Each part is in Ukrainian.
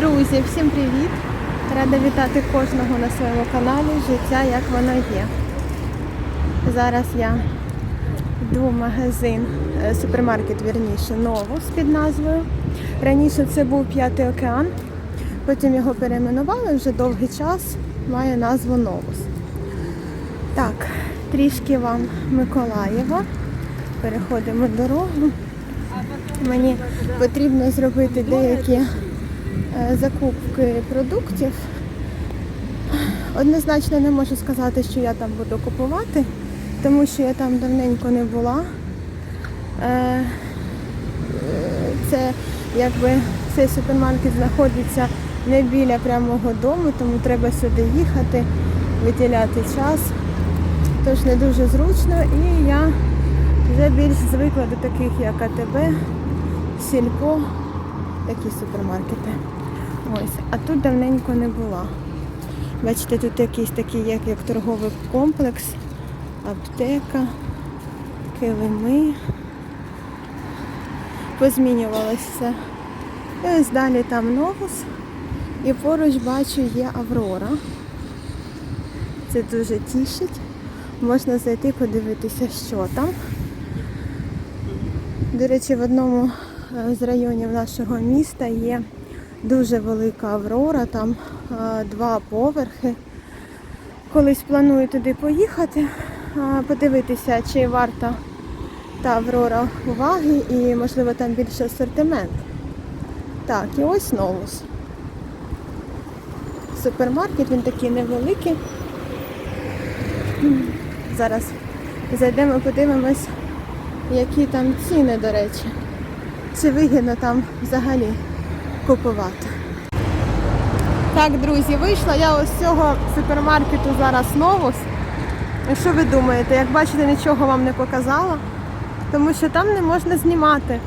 Друзі, всім привіт! Рада вітати кожного на своєму каналі Життя як воно є. Зараз я йду в магазин, е, супермаркет, вірніше, Новус під назвою. Раніше це був П'ятий океан, потім його перейменували вже довгий час, має назву Новус. Так, трішки вам Миколаєва. Переходимо дорогу. Мені потрібно зробити деякі закупки продуктів. Однозначно не можу сказати, що я там буду купувати, тому що я там давненько не була. Е, Це якби цей супермаркет знаходиться не біля прямого дому, тому треба сюди їхати, виділяти час. Тож не дуже зручно і я вже більш звикла до таких, як АТБ, Сільпо, такі супермаркети. Ось, а тут давненько не була. Бачите, тут якийсь такий, як, як торговий комплекс, аптека, килими. Позмінювалося ось далі там новус. І поруч бачу є Аврора. Це дуже тішить. Можна зайти подивитися, що там. До речі, в одному е, з районів нашого міста є дуже велика Аврора, там два поверхи. Колись планую туди поїхати, подивитися, чи варта та Аврора уваги і, можливо, там більше асортимент. Так, і ось новус. Супермаркет, він такий невеликий. Зараз зайдемо, подивимось, які там ціни, до речі. Чи вигідно там взагалі купувати. Так, друзі, вийшла я ось з цього супермаркету зараз новус. Що ви думаєте? Як бачите, нічого вам не показала, тому що там не можна знімати.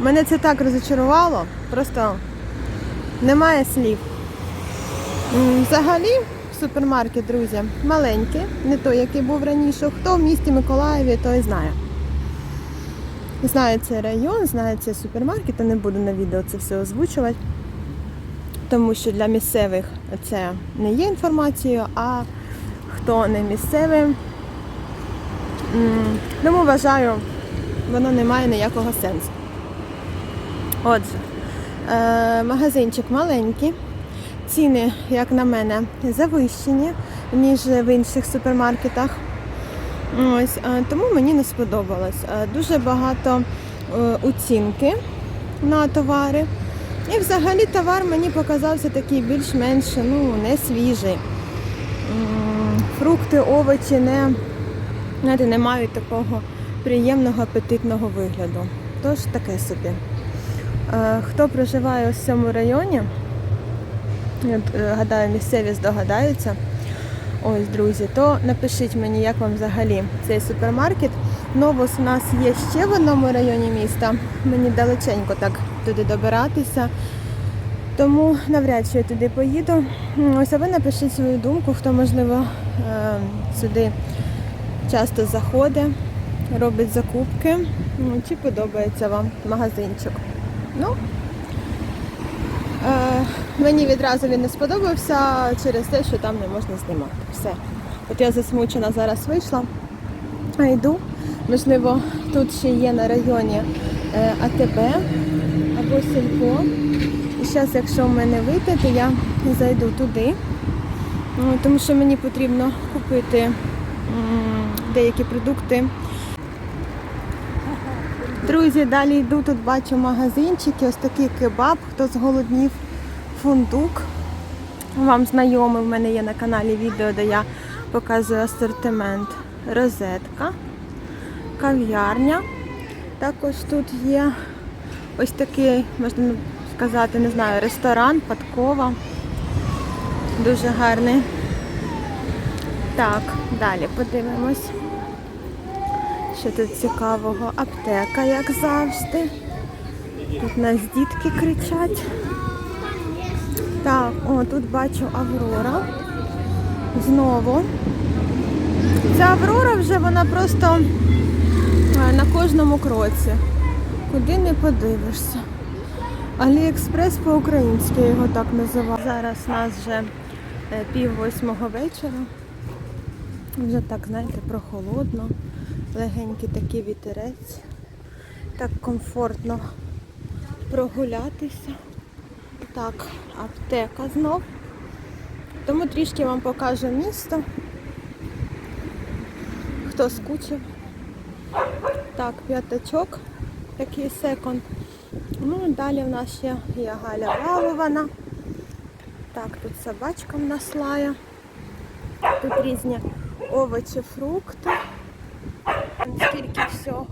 Мене це так розочарувало, просто немає слів. Взагалі, супермаркет, друзі, маленький, не той, який був раніше. Хто в місті Миколаєві, той знає. Знаю цей район, знаю цей супермаркет, я не буду на відео це все озвучувати, тому що для місцевих це не є інформацією, а хто не місцевий, тому вважаю, воно не має ніякого сенсу. Отже, е, магазинчик маленький. Ціни, як на мене, завищені, ніж в інших супермаркетах. Ось, е, тому мені не сподобалось. Е, Дуже багато е, оцінки на товари. І взагалі товар мені показався такий більш-менш ну, не свіжий. Фрукти, овочі не, знаєте, не мають такого приємного апетитного вигляду. Тож таке собі. Хто проживає в цьому районі, гадаю, місцеві здогадаються. Ось, друзі, то напишіть мені, як вам взагалі цей супермаркет. Новус у нас є ще в одному районі міста. Мені далеченько так туди добиратися. Тому навряд чи я туди поїду. Ось а ви напишіть свою думку, хто, можливо, е, сюди часто заходить, робить закупки. Чи подобається вам магазинчик. Ну, мені відразу він не сподобався через те, що там не можна знімати. Все. От я засмучена зараз вийшла, а йду. Можливо, тут ще є на районі е, АТБ або Сільпо. І зараз, якщо в мене вийде, то я зайду туди, Ну, тому що мені потрібно купити деякі продукти. Друзі, далі йду, тут бачу магазинчики, ось такий кебаб, хто зголоднів, фундук. Вам знайомий, в мене є на каналі відео, де я показую асортимент. Розетка, кав'ярня. Також тут є ось такий, можна сказати, не знаю, ресторан, подкова. Дуже гарний. Так, далі подивимось. Що тут цікавого? Аптека, як завжди. Тут нас дітки кричать. Так, о, тут бачу Аврора. Знову. Ця Аврора вже вона просто е, на кожному кроці. Куди не подивишся. Аліекспрес по-українськи його так називаю. Зараз у нас вже е, пів восьмого вечора. Вже так, знаєте, прохолодно, легенький такий вітерець. Так комфортно прогулятися. Так, аптека знов. Тому трішки вам покажу місто. Хто скучив. Так, п'ятачок, такий секонд. Ну, далі в нас ще є Галя Балована. Так, тут собачка в нас лає. Тут різні овочі, фрукти. Скільки всього.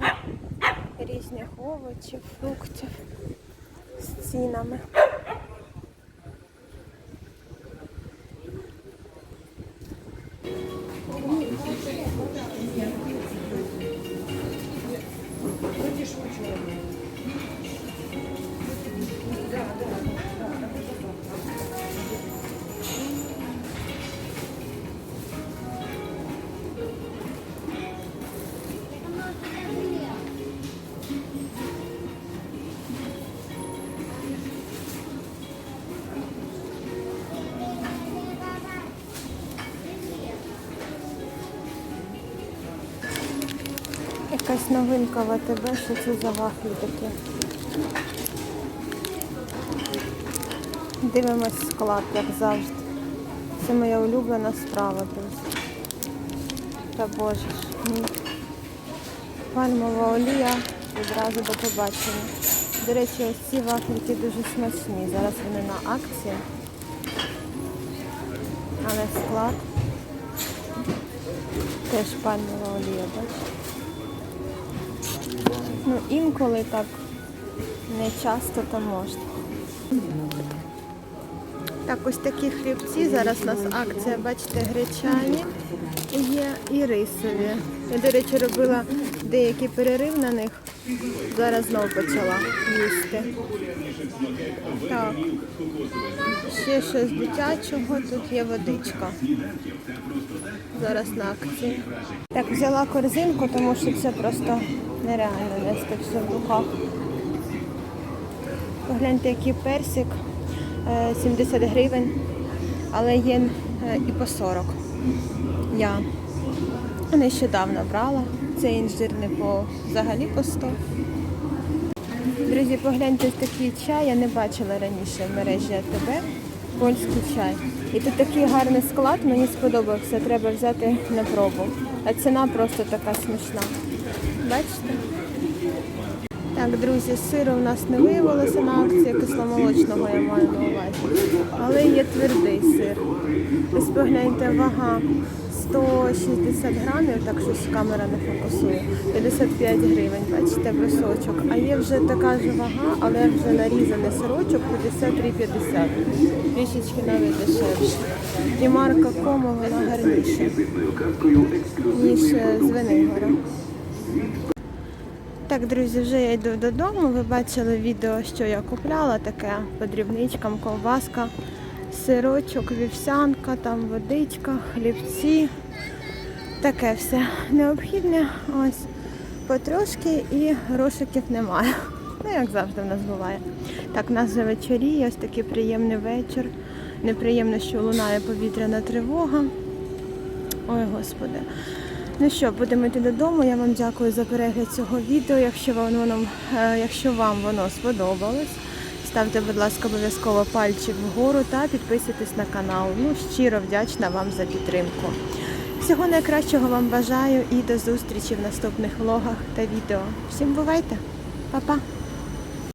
Різних овочів, фруктів з цінами. Якась новинка в АТБ, що це за вафлі такі. Дивимось склад, як завжди. Це моя улюблена справа, друзі. Та боже ж. Пальмова олія відразу до побачення. До речі, ось ці вафельки дуже смачні. Зараз вони на акції. Але склад теж пальмова олія, бачите? Ну, інколи так не часто то можна. Так, ось такі хлібці. Зараз у нас акція, бачите, гречані є і рисові. Я, до речі, робила деякий перерив на них. Зараз знову почала їсти. Так. Ще щось дитячого, тут є водичка. Зараз на акції. Так, взяла корзинку, тому що це просто нереально нести все в руках. Погляньте, який персик. Е, 70 гривень, але є е, і по 40. Я нещодавно брала. Цей інжирний по взагалі по 100. Друзі, погляньте ось такий чай. Я не бачила раніше в мережі АТБ. Польський чай. І тут такий гарний склад, мені сподобався. Треба взяти на пробу. А ціна просто така смішна. Бачите? Так, друзі, сиру у нас не виявилося на акції кисломолочного, я маю на увазі. Але є твердий сир. Ось погляньте, вага 160 грамів, так щось камера не фокусує. 55 гривень, бачите, брусочок. А є вже така ж вага, але вже нарізаний сирочок 53,50. Трішечки навіть дешевше. І марка Комо вона гарніша, ніж е, з Венигора. Так, друзі, вже я йду додому. Ви бачили відео, що я купляла, таке по дрібничкам, ковбаска, сирочок, вівсянка, там водичка, хлібці. Таке все необхідне. Ось потрошки і грошиків немає. Ну, як завжди в нас буває. Так, в нас вже вечоріє, ось такий приємний вечір. Неприємно, що лунає повітряна тривога. Ой, господи. Ну що, будемо йти додому. Я вам дякую за перегляд цього відео. Якщо вам воно, е, якщо вам воно сподобалось, ставте, будь ласка, обов'язково пальчик вгору та підписуйтесь на канал. Ну, щиро вдячна вам за підтримку. Всього найкращого вам бажаю і до зустрічі в наступних влогах та відео. Всім бувайте, Па-па!